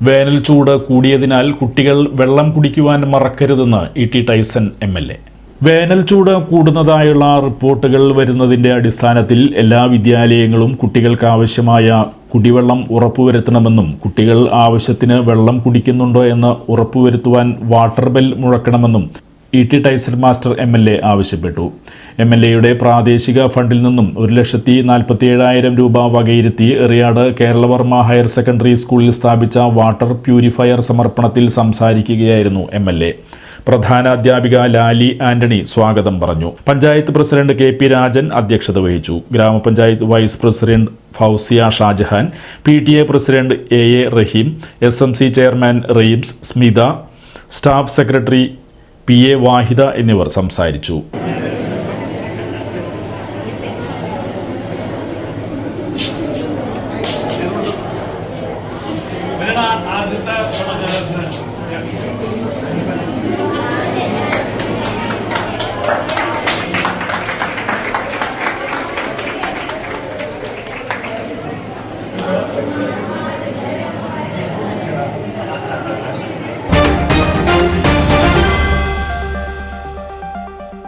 വേനൽ ചൂട് കൂടിയതിനാൽ കുട്ടികൾ വെള്ളം കുടിക്കുവാൻ മറക്കരുതെന്ന് E T Tyson M L A. വേനൽ ചൂട് കൂടുന്നതായുള്ള റിപ്പോർട്ടുകൾ വരുന്നതിന്റെ അടിസ്ഥാനത്തിൽ എല്ലാ വിദ്യാലയങ്ങളും കുട്ടികൾക്ക് ആവശ്യമായ കുടിവെള്ളം ഉറപ്പുവരുത്തണമെന്നും കുട്ടികൾ ആവശ്യത്തിന് വെള്ളം കുടിക്കുന്നുണ്ടോ എന്ന് ഉറപ്പുവരുത്തുവാൻ water bell മുഴക്കണമെന്നും E T Tyson master M L A ആവശ്യപ്പെട്ടു. എം എൽ എയുടെ പ്രാദേശിക ഫണ്ടിൽ നിന്നും ഒരു ലക്ഷത്തി നാൽപ്പത്തി ഏഴായിരം രൂപ വകയിരുത്തി എറിയാട് കേരളവർമ്മ ഹയർ സെക്കൻഡറി സ്കൂളിൽ സ്ഥാപിച്ച വാട്ടർ പ്യൂരിഫയർ സമർപ്പണത്തിൽ സംസാരിക്കുകയായിരുന്നു എം എൽ എ. പ്രധാന അധ്യാപിക ലാലി ആന്റണി സ്വാഗതം പറഞ്ഞു. Panchayat president K P Rajan അധ്യക്ഷത വഹിച്ചു. ഗ്രാമപഞ്ചായത്ത് vice president Fousiya Shajahan P T A president A A Raheem S M C chairman realms Smitha staff secretary P A Vahida എന്നിവർ സംസാരിച്ചു.